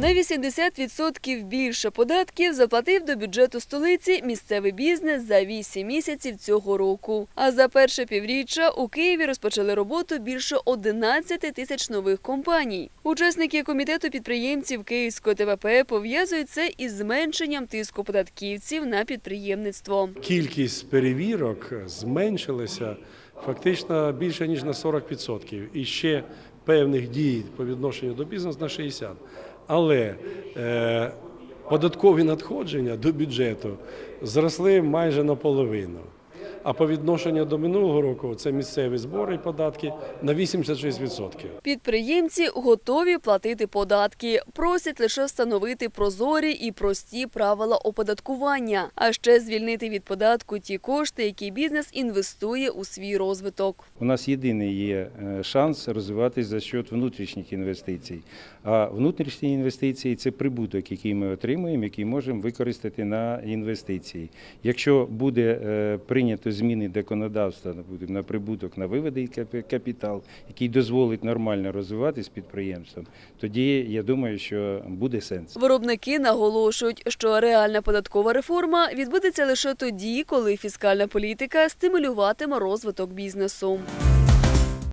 На 80% більше податків заплатив до бюджету столиці місцевий бізнес за 8 місяців цього року. А за перше півріччя у Києві розпочали роботу більше 11 тисяч нових компаній. Учасники комітету підприємців Київського ТВП пов'язують це із зменшенням тиску податківців на підприємництво. Кількість перевірок зменшилася фактично більше ніж на 40%. І ще певних дій по відношенню до бізнесу на 60%. Але е, податкові надходження до бюджету зросли майже наполовину. А по відношенню до минулого року це місцеві збори і податки на 86%. Підприємці готові платити податки, просять лише встановити прозорі і прості правила оподаткування, а ще звільнити від податку ті кошти, які бізнес інвестує у свій розвиток. У нас єдиний є е, шанс розвиватися за счет внутрішніх інвестицій. А внутрішні інвестиції це прибуток, який ми отримуємо, який можемо використати на інвестиції. Якщо буде е, прийнято зміни законодавства на прибуток на виведений капітал, який дозволить нормально розвиватись підприємством, тоді я думаю, що буде сенс. Виробники наголошують, що реальна податкова реформа відбудеться лише тоді, коли фіскальна політика стимулюватиме розвиток бізнесу.